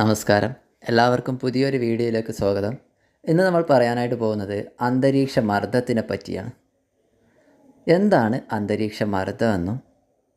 നമസ്കാരം. എല്ലാവർക്കും പുതിയൊരു വീഡിയോയിലേക്ക് സ്വാഗതം. ഇന്ന് നമ്മൾ പറയാനായിട്ട് പോകുന്നത് അന്തരീക്ഷ മർദ്ദത്തിനെ പറ്റിയാണ്. എന്താണ് അന്തരീക്ഷ മർദ്ദമെന്നും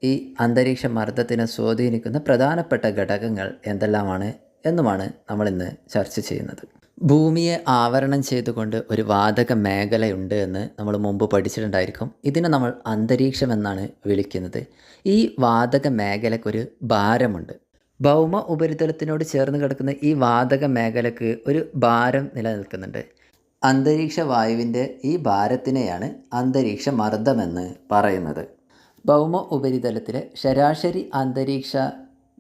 ഈ അന്തരീക്ഷ മർദ്ദത്തിനെ സ്വാധീനിക്കുന്ന പ്രധാനപ്പെട്ട ഘടകങ്ങൾ എന്തെല്ലാമാണ് എന്നുമാണ് നമ്മളിന്ന് ചർച്ച ചെയ്യുന്നത്. ഭൂമിയെ ആവരണം ചെയ്തുകൊണ്ട് ഒരു വാതക മേഖലയുണ്ട് എന്ന് നമ്മൾ മുമ്പ് പഠിച്ചിട്ടുണ്ടായിരിക്കും. ഇതിനെ നമ്മൾ അന്തരീക്ഷം എന്നാണ് വിളിക്കുന്നത്. ഈ വാതക മേഖലയ്ക്കൊരു ഭാരമുണ്ട്. ഭൗമ ഉപരിതലത്തിനോട് ചേർന്ന് കിടക്കുന്ന ഈ വാതക മേഖലക്ക് ഒരു ഭാരം നിലനിൽക്കുന്നുണ്ട്. അന്തരീക്ഷ വായുവിന്റെ ഈ ഭാരത്തിനെയാണ് അന്തരീക്ഷ മർദ്ദമെന്ന് പറയുന്നത്. ഭൗമ ഉപരിതലത്തിലെ ശരാശരി അന്തരീക്ഷ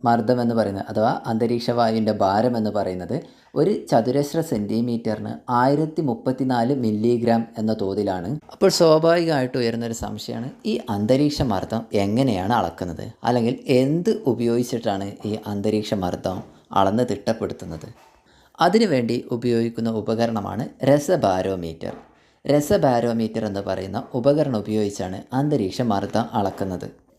മർദ്ദം എന്ന് പറയുന്നത് അഥവാ അന്തരീക്ഷ വായുവിന്റെ ഭാരം എന്ന് പറയുന്നത് ഒരു ചതുരശ്ര സെന്റിമീറ്ററിന് ആയിരത്തി മുപ്പത്തിനാല് മില്ലിഗ്രാം എന്ന തോതിലാണ്. അപ്പോൾ സ്വാഭാവികമായിട്ട് ഉയരുന്നൊരു സംശയമാണ് ഈ അന്തരീക്ഷ മർദ്ദം എങ്ങനെയാണ് അളക്കുന്നത്? അല്ലെങ്കിൽ എന്ത് ഉപയോഗിച്ചിട്ടാണ് ഈ അന്തരീക്ഷ മർദ്ദം അളന്ന് തിട്ടപ്പെടുത്തുന്നത്? അതിനുവേണ്ടി ഉപയോഗിക്കുന്ന ഉപകരണമാണ് രസബാരോമീറ്റർ. രസബാരോമീറ്റർ എന്ന് പറയുന്ന ഉപകരണം ഉപയോഗിച്ചാണ് അന്തരീക്ഷ മർദ്ദം അളക്കുന്നത്.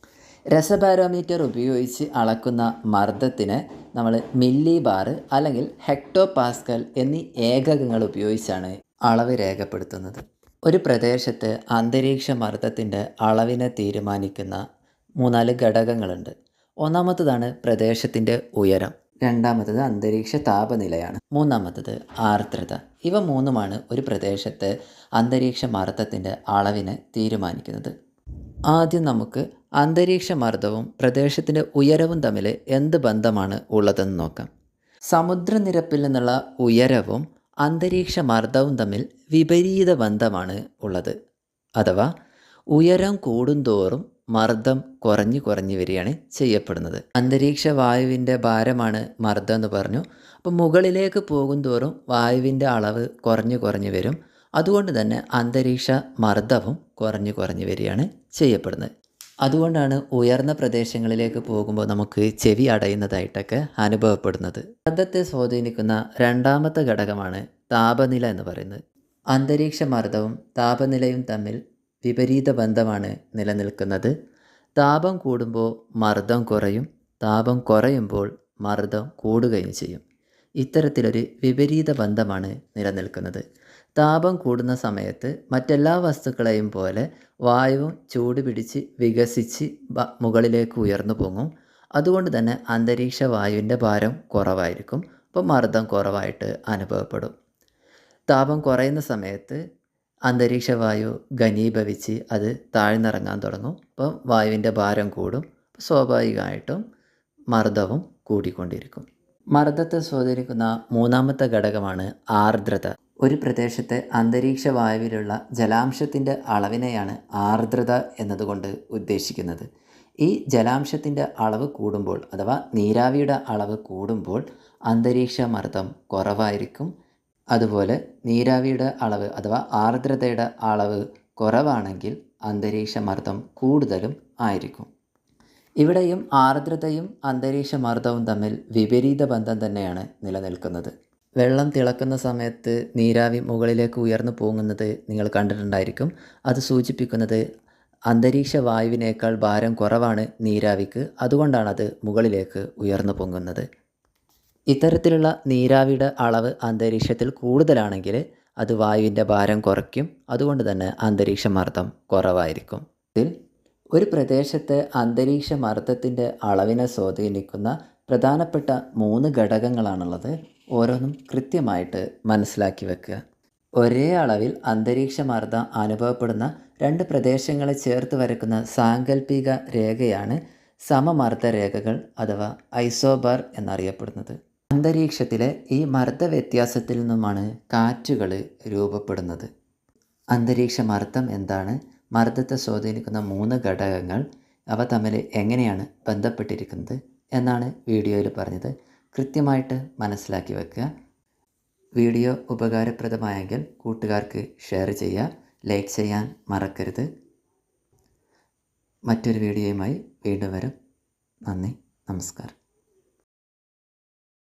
രസബാരോമീറ്റർ ഉപയോഗിച്ച് അളക്കുന്ന മർദ്ദത്തിന് നമ്മൾ മില്ലി ബാർ അല്ലെങ്കിൽ ഹെക്ടോ പാസ്കൽ എന്നീ ഏകകങ്ങൾ ഉപയോഗിച്ചാണ് അളവ് രേഖപ്പെടുത്തുന്നത്. ഒരു പ്രദേശത്ത് അന്തരീക്ഷ മർദ്ദത്തിന്റെ അളവിനെ തീരുമാനിക്കുന്ന മൂന്നാൽ ഘടകങ്ങളുണ്ട്. ഒന്നാമത്തതാണ് പ്രദേശത്തിന്റെ ഉയരം. രണ്ടാമത്തത് അന്തരീക്ഷ താപനിലയാണ്. മൂന്നാമത്തത് ആർദ്രത. ഇവ മൂന്നുമാണ് ഒരു പ്രദേശത്തെ അന്തരീക്ഷ മർദ്ദത്തിന്റെ അളവിനെ തീരുമാനിക്കുന്നത്. ആദ്യം നമുക്ക് അന്തരീക്ഷ മർദ്ദവും പ്രദേശത്തിന്റെ ഉയരവും തമ്മിൽ എന്ത് ബന്ധമാണ് ഉള്ളതെന്ന് നോക്കാം. സമുദ്രനിരപ്പിൽ നിന്നുള്ള ഉയരവും അന്തരീക്ഷ മർദ്ദവും തമ്മിൽ വിപരീത ബന്ധമാണ് ഉള്ളത്. അഥവാ ഉയരം കൂടുന്തോറും മർദ്ദം കുറഞ്ഞു കുറഞ്ഞു വരികയാണ് ചെയ്യപ്പെടുന്നത്. അന്തരീക്ഷ വായുവിന്റെ ഭാരമാണ് മർദ്ദം എന്ന് പറഞ്ഞു. അപ്പോൾ മുകളിലേക്ക് പോകുന്തോറും വായുവിന്റെ അളവ് കുറഞ്ഞു കുറഞ്ഞു വരും. അതുകൊണ്ട് തന്നെ അന്തരീക്ഷ മർദ്ദവും കുറഞ്ഞു കുറഞ്ഞു വരികയാണ് ചെയ്യപ്പെടുന്നത്. അതുകൊണ്ടാണ് ഉയർന്ന പ്രദേശങ്ങളിലേക്ക് പോകുമ്പോൾ നമുക്ക് ചെവി അടയുന്നതായിട്ടൊക്കെ അനുഭവപ്പെടുന്നത്. ശബ്ദത്തെ സ്വാധീനിക്കുന്ന രണ്ടാമത്തെ ഘടകമാണ് താപനില എന്ന് പറയുന്നത്. അന്തരീക്ഷ മർദ്ദവും താപനിലയും തമ്മിൽ വിപരീത ബന്ധമാണ് നിലനിൽക്കുന്നത്. താപം കൂടുമ്പോൾ മർദ്ദം കുറയും. താപം കുറയുമ്പോൾ മർദ്ദം കൂടുകയും ചെയ്യും. ഇത്തരത്തിലൊരു വിപരീത ബന്ധമാണ് നിലനിൽക്കുന്നത്. താപം കൂടുന്ന സമയത്ത് മറ്റെല്ലാ വസ്തുക്കളെയും പോലെ വായുവും ചൂട് പിടിച്ച് വികസിച്ച് മുകളിലേക്ക് ഉയർന്നു പോകും അതുകൊണ്ട് തന്നെ അന്തരീക്ഷ വായുവിന്റെ ഭാരം കുറവായിരിക്കും. അപ്പോൾ മർദ്ദം കുറവായിട്ട് അനുഭവപ്പെടും. താപം കുറയുന്ന സമയത്ത് അന്തരീക്ഷ വായു ഘനീഭവിച്ച് അത് താഴ്ന്നിറങ്ങാൻ തുടങ്ങും. അപ്പോൾ വായുവിന്റെ ഭാരം കൂടും. സ്വാഭാവികമായിട്ടും മർദ്ദവും കൂടിക്കൊണ്ടിരിക്കും. മർദ്ദത്തെ സ്വാധീനിക്കുന്ന മൂന്നാമത്തെ ഘടകമാണ് ആർദ്രത. ഒരു പ്രദേശത്തെ അന്തരീക്ഷ വായുവിലുള്ള ജലാംശത്തിന്റെ അളവിനെയാണ് ആർദ്രത എന്നതുകൊണ്ട് ഉദ്ദേശിക്കുന്നത്. ഈ ജലാംശത്തിന്റെ അളവ് കൂടുമ്പോൾ അഥവാ നീരാവിയുടെ അളവ് കൂടുമ്പോൾ അന്തരീക്ഷ മർദ്ദം കുറവായിരിക്കും. അതുപോലെ നീരാവിയുടെ അളവ് അഥവാ ആർദ്രതയുടെ അളവ് കുറവാണെങ്കിൽ അന്തരീക്ഷ മർദ്ദം കൂടുതലും ആയിരിക്കും. ഇവിടെയും ആർദ്രതയും അന്തരീക്ഷ മർദ്ദവും തമ്മിൽ വിപരീത ബന്ധം തന്നെയാണ് നിലനിൽക്കുന്നത്. വെള്ളം തിളക്കുന്ന സമയത്ത് നീരാവി മുകളിലേക്ക് ഉയർന്നു പോകുന്നത് നിങ്ങൾ കണ്ടിട്ടുണ്ടായിരിക്കും. അത് സൂചിപ്പിക്കുന്നത് അന്തരീക്ഷ വായുവിനേക്കാൾ ഭാരം കുറവാണ് നീരാവിക്ക് അതുകൊണ്ടാണത് അത് മുകളിലേക്ക് ഉയർന്നു പൊങ്ങുന്നത്. ഇത്തരത്തിലുള്ള നീരാവിയുടെ അളവ് അന്തരീക്ഷത്തിൽ കൂടുതലാണെങ്കിൽ അത് വായുവിന്റെ ഭാരം കുറയ്ക്കും അതുകൊണ്ട് തന്നെ അന്തരീക്ഷ മർദ്ദം കുറവായിരിക്കും. ഇതിൽ ഒരു പ്രദേശത്തെ അന്തരീക്ഷ മർദ്ദത്തിന്റെ അളവിനെ സ്വാധീനിക്കുന്ന പ്രധാനപ്പെട്ട മൂന്ന് ഘടകങ്ങളാണുള്ളത് ഓരോന്നും കൃത്യമായിട്ട് മനസ്സിലാക്കി വെക്കുക. ഒരേ അളവിൽ അന്തരീക്ഷ മർദ്ദം അനുഭവപ്പെടുന്ന രണ്ട് പ്രദേശങ്ങളെ ചേർത്ത് വരക്കുന്ന സാങ്കല്പിക രേഖയാണ് സമമർദ്ദ രേഖകൾ അഥവാ ഐസോബാർ എന്നറിയപ്പെടുന്നത്. അന്തരീക്ഷത്തിലെ ഈ മർദ്ദ വ്യത്യാസത്തിൽ നിന്നുമാണ് കാറ്റുകൾ രൂപപ്പെടുന്നത്. അന്തരീക്ഷ മർദ്ദം എന്താണ്? മർദ്ദത്തെ സ്വാധീനിക്കുന്ന മൂന്ന് ഘടകങ്ങൾ അവ തമ്മിൽ എങ്ങനെയാണ് ബന്ധപ്പെട്ടിരിക്കുന്നത് എന്നാണ് വീഡിയോയിൽ പറഞ്ഞത്. കൃത്യമായിട്ട് മനസ്സിലാക്കി വെക്കുക. വീഡിയോ ഉപകാരപ്രദമായെങ്കിൽ കൂട്ടുകാർക്ക് ഷെയർ ചെയ്യുക. ലൈക്ക് ചെയ്യാൻ മറക്കരുത്. മറ്റൊരു വീഡിയോയുമായി വീണ്ടും വരും. നന്ദി. നമസ്കാരം.